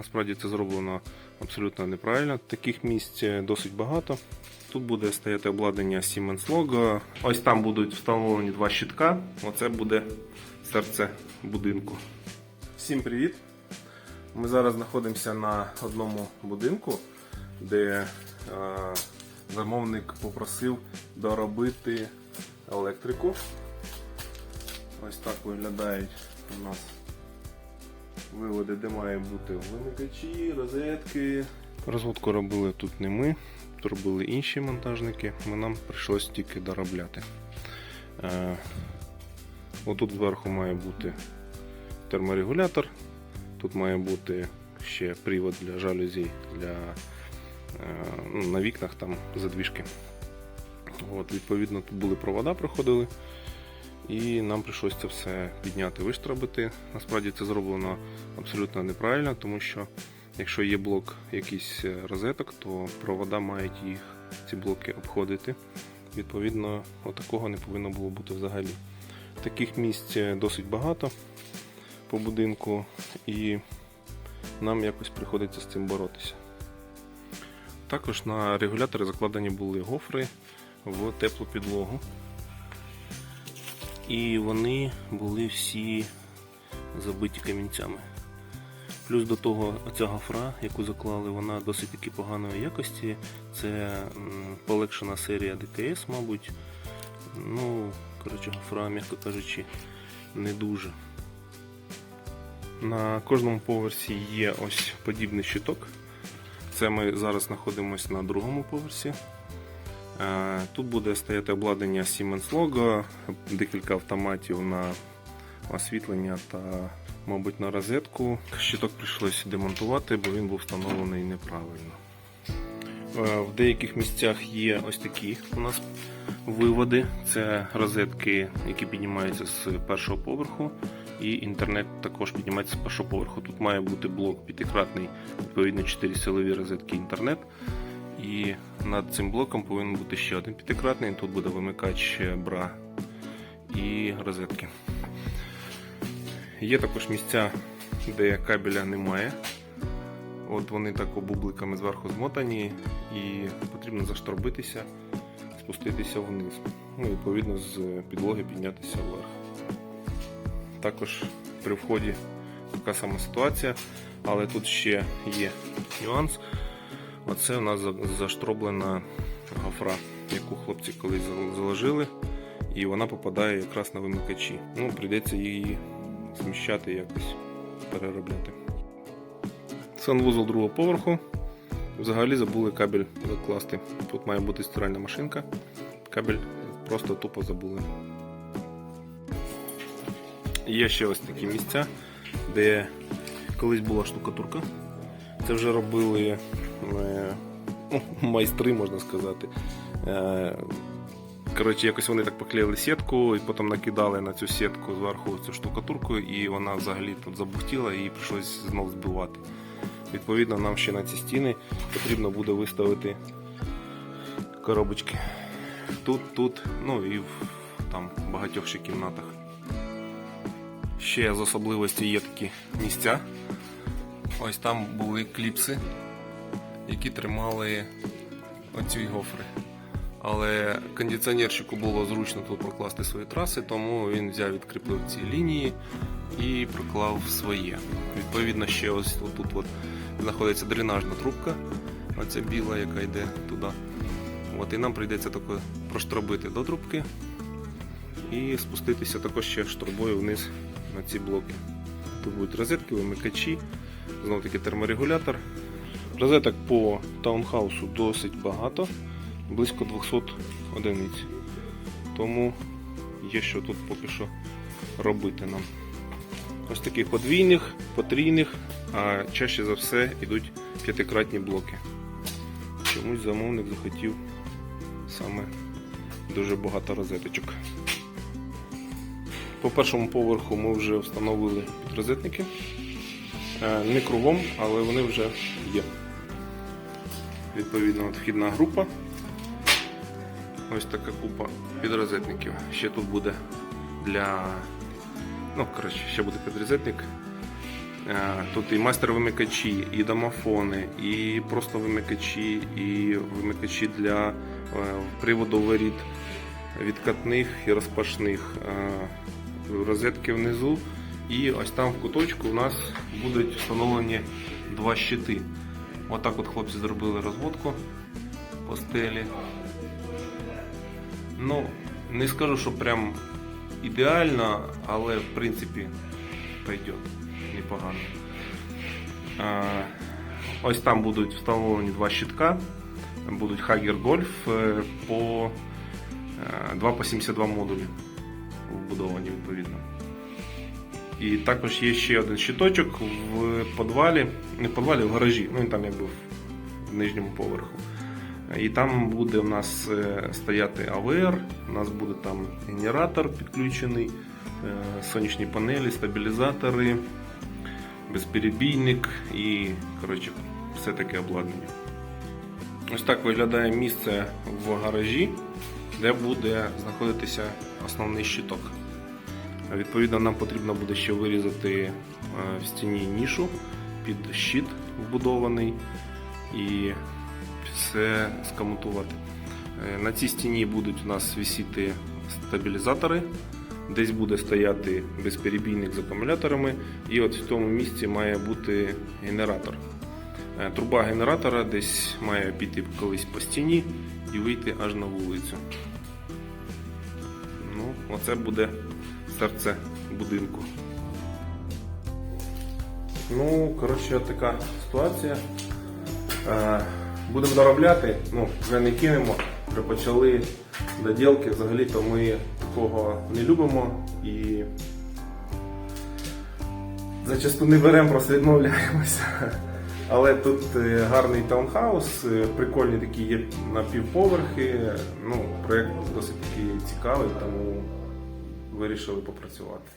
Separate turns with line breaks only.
Насправді це зроблено абсолютно неправильно. Таких місць е, досить багато. Тут буде стояти обладнання Siemens Logo. Ось там будуть встановлені два щитка. Оце буде серце будинку. Всім привіт! Ми зараз знаходимося на одному будинку, де е, замовник попросив доробити електрику. Ось так виглядають у нас виводи, де має бути вимикачі, розетки. Розводку робили тут не ми, тут робили інші монтажники, ми нам прийшлось тільки доробляти. Е, отут зверху має бути терморегулятор, тут має бути ще привод для жалюзі для, е, ну, на вікнах там задвіжки. От, відповідно, тут були провода, проходили. І нам прийшлося це все підняти, виштробити. Насправді це зроблено абсолютно неправильно, тому що якщо є блок якийсь е, розеток, то провода мають їх ці блоки обходити. Відповідно, отакого не повинно було бути взагалі. Таких місць е, досить багато по будинку, і нам якось приходиться з цим боротися. Також на регулятори закладені були гофри в теплу підлогу. І вони були всі забиті камінцями. Плюс до того ця гофра, яку заклали, вона досить таки поганої якості. Це полегшена серія ДКС, мабуть. Ну, коротше, гофра, м'яко кажучи, не дуже. На кожному поверсі є ось подібний щиток. Це ми зараз знаходимося на другому поверсі. Е, Тут буде стояти обладнання Siemens Logo, декілька автоматів на освітлення та, мабуть, на розетку. Щиток прийшлося демонтувати, бо він був встановлений неправильно. Е, В деяких місцях є ось такі у нас виводи. Це розетки, які піднімаються з першого поверху. І інтернет також піднімається з першого поверху. Тут має бути блок п'ятикратний, відповідно 4 силові розетки інтернет. І над цим блоком повинен бути ще один п'ятикратний. Тут буде вимикач бра і розетки. Є також місця, де кабеля немає. От вони так обубликами зверху змотані, і потрібно заштробитися, спуститися вниз. Ну, і, відповідно, з підлоги піднятися вверх. Також при вході така сама ситуація, але тут ще є нюанс. Оце у нас заштроблена гофра, яку хлопці колись заложили, і вона попадає якраз на вимикачі. Ну, прийдеться її зміщати якось переробляти. Санвузол другого поверху. Взагалі забули кабель закласти. Тут має бути стиральна машинка. Кабель просто тупо забули. Є ще ось такі місця, де колись була штукатурка. Це вже робили майстри, можна сказати. Е, Коротше, якось вони так поклеїли сітку і потім накидали на цю сітку зверху цю штукатурку, і вона взагалі тут забухтіла і прийшлось знов збивати. Відповідно, нам ще на ці стіни потрібно буде виставити коробочки. Тут, тут, ну і в там багатьох ще кімнатах. Ще з особливості є такі місця. Ось там були кліпси, які тримали оці гофри. Але кондиціонерщику було зручно тут прокласти свої траси, тому він взяв, відкріпив ці лінії і проклав своє. Відповідно, ще ось тут от знаходиться дренажна трубка, оця біла, яка йде туди. От, і нам прийдеться тако проштробити до трубки і спуститися також ще штробою вниз на ці блоки. Тут будуть розетки, вимикачі, знову таки терморегулятор. Розеток по таунхаусу досить багато, близько 200 одиниць. Тому є що тут поки що робити нам. Ось таких подвійних, потрійних, а чаще за все йдуть п'ятикратні блоки. Чомусь замовник захотів саме дуже багато розеточок. По першому поверху ми вже встановили підрозетники. Е, Не кругом, але вони вже є. Відповідно, от вхідна група. Ось така купа підрозетників. Ще тут буде для. Ну, коротше, ще буде підрозетник Е, Тут і майстер-вимикачі, і домофони, і просто вимикачі, і вимикачі для е, приводу воріт відкатних і розпашних. Е, Розетки внизу. І ось там в куточку у нас будуть встановлені два щити. Отак от хлопці зробили розводку по стелі. Ну, не скажу, що прям ідеально, але в принципі пойдет непогано. А, ось там будуть встановлені два щитка. Будуть Golf е, по е, 2 по 72 модулі вбудовані відповідно. І також є ще один щиточок в підвалі, не в підвалі, в гаражі, ну він там якби в нижньому поверху. І там буде у нас е, стояти АВР, у нас буде там генератор підключений, е, сонячні панелі, стабілізатори, безперебійник і коротше, все таке обладнання. Ось так виглядає місце в гаражі, де буде знаходитися основний щиток. Відповідно, нам потрібно буде ще вирізати е, в стіні нішу під щит вбудований і все скомутувати. Е, На цій стіні будуть у нас висіти стабілізатори, десь буде стояти безперебійник з акумуляторами, і от в тому місці має бути генератор. Е, Труба генератора десь має піти колись по стіні і вийти аж на вулицю. Ну, оце буде серце будинку. Ну, коротше, така ситуація. Е, Будемо доробляти, ну, вже не кинемо, вже почали доділки. Взагалі-то ми такого не любимо і зачасту не беремо, просто відмовляємося. Але тут е, гарний таунхаус, е, прикольні такі є напівповерхи. Ну, проєкт досить такий цікавий, тому вирішили попрацювати.